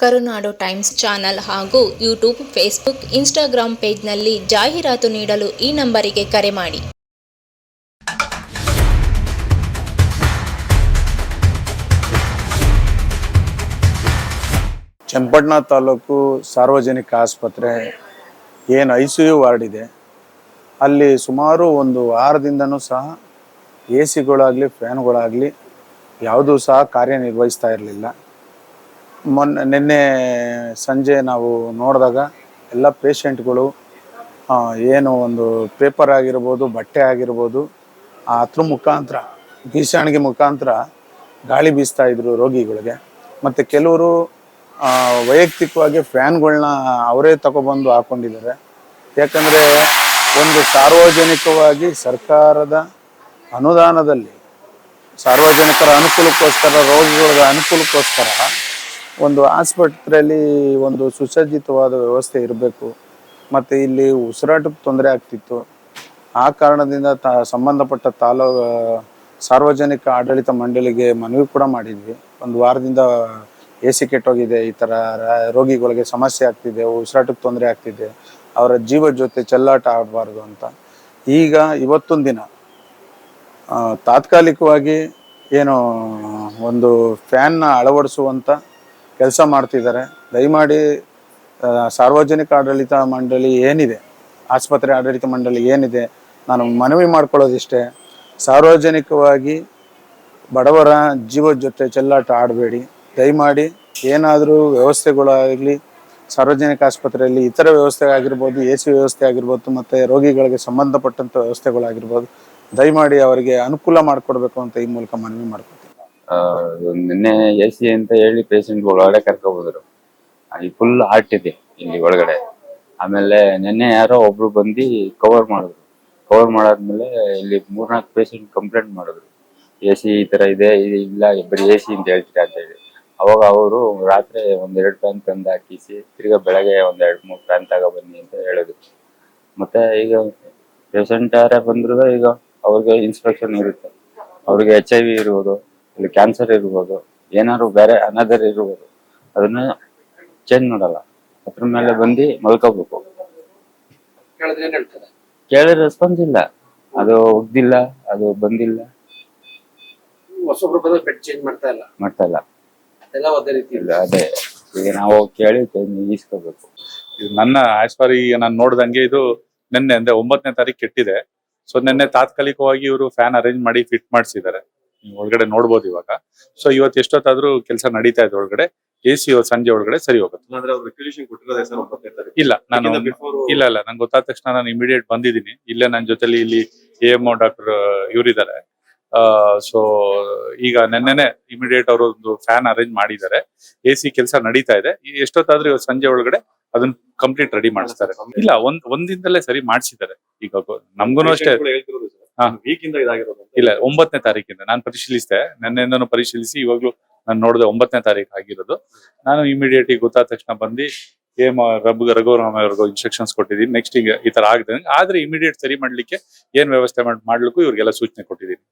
ಕರುನಾಡು times channel ಹಾಗೂ YouTube, Facebook Instagram ಪೇಜ್ನಲ್ಲಿ ಜಾಹೀರಾತು ನೀಡಲು ಈ ನಂಬರಿಗೆ ಕರೆ ಮಾಡಿ. ಚನ್ನಪಟ್ಟಣ ತಾಲೂಕು ಸಾರ್ವಜನಿಕ ಆಸ್ಪತ್ರೆ ಏನು ಐ ಸಿ ಯು ವಾರ್ಡ್ ಇದೆ. ಅಲ್ಲಿ ಸುಮಾರು ಒಂದು ವಾರದಿಂದನೂ ಸಹ ಎ ಸಿಗಳಾಗಲಿ ಫ್ಯಾನ್ಗಳಾಗಲಿ ಯಾವುದೂ ಸಹ ಕಾರ್ಯನಿರ್ವಹಿಸ್ತಾ ಇರಲಿಲ್ಲ. ಮೊನ್ನೆ, ನಿನ್ನೆ ಸಂಜೆ ನಾವು ನೋಡಿದಾಗ ಎಲ್ಲ ಪೇಷಂಟ್ಗಳು ಏನು ಒಂದು ಪೇಪರ್ ಆಗಿರ್ಬೋದು, ಬಟ್ಟೆ ಆಗಿರ್ಬೋದು ಅದ್ರ ಮುಖಾಂತರ ಬೀಸಾಣಿಗೆ ಮುಖಾಂತರ ಗಾಳಿ ಬೀಸ್ತಾ ಇದ್ರು ರೋಗಿಗಳಿಗೆ. ಮತ್ತು ಕೆಲವರು ವೈಯಕ್ತಿಕವಾಗಿ ಫ್ಯಾನ್ಗಳನ್ನ ಅವರೇ ತಗೊಬಂದು ಹಾಕೊಂಡಿದ್ದಾರೆ. ಯಾಕಂದರೆ ಒಂದು ಸಾರ್ವಜನಿಕವಾಗಿ ಸರ್ಕಾರದ ಅನುದಾನದಲ್ಲಿ, ಸಾರ್ವಜನಿಕರ ಅನುಕೂಲಕ್ಕೋಸ್ಕರ ರೋಗಿಗಳ ಅನುಕೂಲಕ್ಕೋಸ್ಕರ ಒಂದು ಆಸ್ಪತ್ರೆಯಲ್ಲಿ ಒಂದು ಸುಸಜ್ಜಿತವಾದ ವ್ಯವಸ್ಥೆ ಇರಬೇಕು. ಮತ್ತು ಇಲ್ಲಿ ಉಸಿರಾಟಕ್ಕೆ ತೊಂದರೆ ಆಗ್ತಿತ್ತು. ಆ ಕಾರಣದಿಂದ ತ, ಸಂಬಂಧಪಟ್ಟ ತಾಲೂ, ಸಾರ್ವಜನಿಕ ಆಡಳಿತ ಮಂಡಳಿಗೆ ಮನವಿ ಕೂಡ ಮಾಡಿದ್ವಿ. ಒಂದು ವಾರದಿಂದ ಎ ಸಿ ಕೆಟ್ಟೋಗಿದೆ, ಈ ಥರ ರೋಗಿಗಳಿಗೆ ಸಮಸ್ಯೆ ಆಗ್ತಿದೆ ಉಸಿರಾಟಕ್ಕೆ ತೊಂದರೆ ಆಗ್ತಿದೆ, ಅವರ ಜೀವ ಜೊತೆ ಚೆಲ್ಲಾಟ ಆಡಬಾರ್ದು ಅಂತ. ಈಗ ಇವತ್ತೊಂದು ದಿನ ತಾತ್ಕಾಲಿಕವಾಗಿ ಏನು ಒಂದು ಫ್ಯಾನ್ನ ಅಳವಡಿಸುವಂಥ ಕೆಲಸ ಮಾಡ್ತಿದ್ದಾರೆ. ದಯಮಾಡಿ ಸಾರ್ವಜನಿಕ ಆಡಳಿತ ಮಂಡಳಿ ಏನಿದೆ ಆಸ್ಪತ್ರೆ ಆಡಳಿತ ಮಂಡಳಿ ಏನಿದೆ ನಾನು ಮನವಿ ಮಾಡ್ಕೊಳ್ಳೋದಿಷ್ಟೇ. ಸಾರ್ವಜನಿಕವಾಗಿ ಬಡವರ ಜೀವದ ಜೊತೆ ಚೆಲ್ಲಾಟ ಆಡಬೇಡಿ. ದಯಮಾಡಿ ಏನಾದರೂ ವ್ಯವಸ್ಥೆಗಳಾಗಲಿ ಸಾರ್ವಜನಿಕ ಆಸ್ಪತ್ರೆಯಲ್ಲಿ ಇತರ ವ್ಯವಸ್ಥೆ ಆಗಿರ್ಬೋದು ಎ ಸಿ ವ್ಯವಸ್ಥೆ ಆಗಿರ್ಬೋದು ಮತ್ತು ರೋಗಿಗಳಿಗೆ ಸಂಬಂಧಪಟ್ಟಂಥ ವ್ಯವಸ್ಥೆಗಳಾಗಿರ್ಬೋದು ದಯಮಾಡಿ ಅವರಿಗೆ ಅನುಕೂಲ ಮಾಡಿಕೊಡ್ಬೇಕು ಅಂತ ಈ ಮೂಲಕ ಮನವಿ ಮಾಡ್ಕೊತೀನಿ ಆ, ನಿನ್ನೆ ಎ ಸಿ ಅಂತ ಹೇಳಿ ಪೇಷಂಟ್ ಒಳಗಡೆ ಕರ್ಕೊಬೋದ್ರು. ಅಲ್ಲಿ ಫುಲ್ ಹಾರ್ಟ್ ಇದೆ ಇಲ್ಲಿ ಒಳಗಡೆ. ಆಮೇಲೆ ನಿನ್ನೆ ಯಾರೋ ಒಬ್ರು ಬಂದು ಕವರ್ ಮಾಡಿದ್ರು. ಕವರ್ ಮಾಡಾದ್ಮೇಲೆ ಇಲ್ಲಿ ಮೂರ್ನಾಲ್ಕು ಪೇಷಂಟ್ ಕಂಪ್ಲೇಂಟ್ ಮಾಡಿದ್ರು. ಎ ಸಿ ಈ ತರ ಇದೆ ಇಲ್ಲ ಬರೀ ಎ ಸಿ ಅಂತ ಹೇಳ್ತೀರಾ ಅಂತ ಹೇಳಿ. ಅವಾಗ ಅವರು ರಾತ್ರಿ ಒಂದೆರಡು ಫ್ಯಾನ್ ತಂದು ಹಾಕಿಸಿ, ತಿರ್ಗಾ ಬೆಳಗ್ಗೆ ಒಂದೆರಡು ಮೂರು ಫ್ಯಾನ್ ತಗೋ ಬನ್ನಿ ಅಂತ ಹೇಳಿದ್ರು. ಮತ್ತೆ ಈಗ ಪೇಷಂಟ್ ಯಾರೇ ಬಂದ್ರು ಈಗ ಅವ್ರಿಗೆ ಇನ್ಸ್ಪೆಕ್ಷನ್ ಇರುತ್ತೆ. ಅವ್ರಿಗೆ ಎಚ್ ಐ ವಿ ಇರ್ಬೋದು ಇಲ್ಲಿ ಕ್ಯಾನ್ಸರ್ ಇರ್ಬೋದು ಏನಾದ್ರು ಬೇರೆ ಅನದರ್ ಇರ್ಬೋದು ಅದನ್ನ ಚೇಂಜ್ ಮಾಡಲ್ಲ. ಅದ್ರ ಮೇಲೆ ಬಂದು ಮಲ್ಕೋಬೇಕು. ಕೇಳಿದ್ರೆ ಏನ್ ಹೇಳ್ತಾರೆ? ಕೇಳಿದ್ರೆ ರೆಸ್ಪಾನ್ಸ್ ಇಲ್ಲ. ಅದು ಒಗ್ದಿಲ್ಲ ಅದು ಬಂದಿಲ್ಲ. ಹೊಸೊಬ್ರು ಬಂದ್ರೆ ಬೆಡ್ ಚೇಂಜ್ ಮಾಡ್ತಾ ಇಲ್ಲ. ಮಾಡ್ತಾ ಇಲ್ಲ. ಎಲ್ಲ ಒಂದೇ ರೀತಿ. ಇಲ್ಲ ಅದೇ. ಈಗ ನಾವು ಕೇಳಿ change ಈಸ್ಕೋಬೇಕು ಇದು ನನ್ನ ಆಸ್ ಫಾರ್ ಈಗ ನಾನು ನೋಡ್ದಂಗೆ ಇದು ನಿನ್ನೆ ಅಂದ್ರೆ ಒಂಬತ್ತನೇ ತಾರೀಕು ಕೆಟ್ಟಿದೆ. ಸೊ ನಿನ್ನೆ ತಾತ್ಕಾಲಿಕವಾಗಿ ಇವರು ಫ್ಯಾನ್ ಅರೇಂಜ್ ಮಾಡಿ ಫಿಟ್ ಮಾಡಿಸಿದ್ದಾರೆ. ಒಳಗಡೆ ನೋಡ್ಬೋದು ಇವಾಗ. ಸೊ ಇವತ್ತು ಎಷ್ಟೊತ್ತಾದ್ರೂ ಕೆಲಸ ನಡೀತಾ ಇದೆ ಒಳಗಡೆ. ಎ ಸಿ ಸಂಜೆ ಒಳಗಡೆ ಸರಿ ಹೋಗುತ್ತೆ. ಇಲ್ಲ ನಾನು ಇಲ್ಲ ಇಲ್ಲ ನಂಗೆ ಗೊತ್ತಾದ ತಕ್ಷಣ ನಾನು ಇಮಿಡಿಯೇಟ್ ಬಂದಿದ್ದೀನಿ. ಇಲ್ಲೇ ನನ್ನ ಜೊತೆಲಿ ಇಲ್ಲಿ ಎ ಎಂ ಡಾಕ್ಟರ್ ಇವರಿದ್ದಾರೆ. ಸೊ ಈಗ ನೆನ್ನೆನೆ ಇಮಿಡಿಯೇಟ್ ಅವರು ಒಂದು ಫ್ಯಾನ್ ಅರೇಂಜ್ ಮಾಡಿದ್ದಾರೆ. ಎ ಸಿ ಕೆಲಸ ನಡೀತಾ ಇದೆ. ಎಷ್ಟೊತ್ತಾದ್ರೂ ಇವತ್ತು ಸಂಜೆ ಒಳಗಡೆ ಅದನ್ನ ಕಂಪ್ಲೀಟ್ ರೆಡಿ ಮಾಡಿಸ್ತಾರೆ. ಇಲ್ಲ ಒಂದ್ ಒಂದಿಂದಲೇ ಸರಿ ಮಾಡಿಸಿದ್ದಾರೆ. ಈಗ ನಮ್ಗೂ ನಮ್ಗೂನು ಅಷ್ಟೇ. ಇಂದ ಇದಾಗಿರೋದು ಇಲ್ಲ ಒಂಬತ್ತನೇ ತಾರೀಕಿಂದ. ನಾನು ಪರಿಶೀಲಿಸಿದೆ. ನನ್ನಿಂದನೂ ಪರಿಶೀಲಿಸಿ ಇವಾಗ್ಲೂ ನಾನು ನೋಡಿದೆ ಒಂಬತ್ತನೇ ತಾರೀಕು ಆಗಿರೋದು. ನಾನು ಇಮಿಡಿಯೇಟ್ ಈಗ ಗೊತ್ತಾದ ತಕ್ಷಣ ಬಂದು ಏಮ್ ರಬ್ ರಘುರಾಮ ಅವ್ರಿಗೂ ಇನ್ಸ್ಟ್ರಕ್ಷನ್ಸ್ ಕೊಟ್ಟಿದ್ದೀನಿ. ನೆಕ್ಸ್ಟ್ ಈಗ ಈ ತರ ಆಗಿದೆ. ಆದ್ರೆ ಇಮಿಡಿಯೇಟ್ ಸರಿ ಮಾಡ್ಲಿಕ್ಕೆ ಏನ್ ವ್ಯವಸ್ಥೆ ಮಾಡ್- ಮಾಡ್ಲಿಕ್ಕೂ ಇವ್ರಿಗೆಲ್ಲ ಸೂಚನೆ ಕೊಟ್ಟಿದ್ದೀನಿ.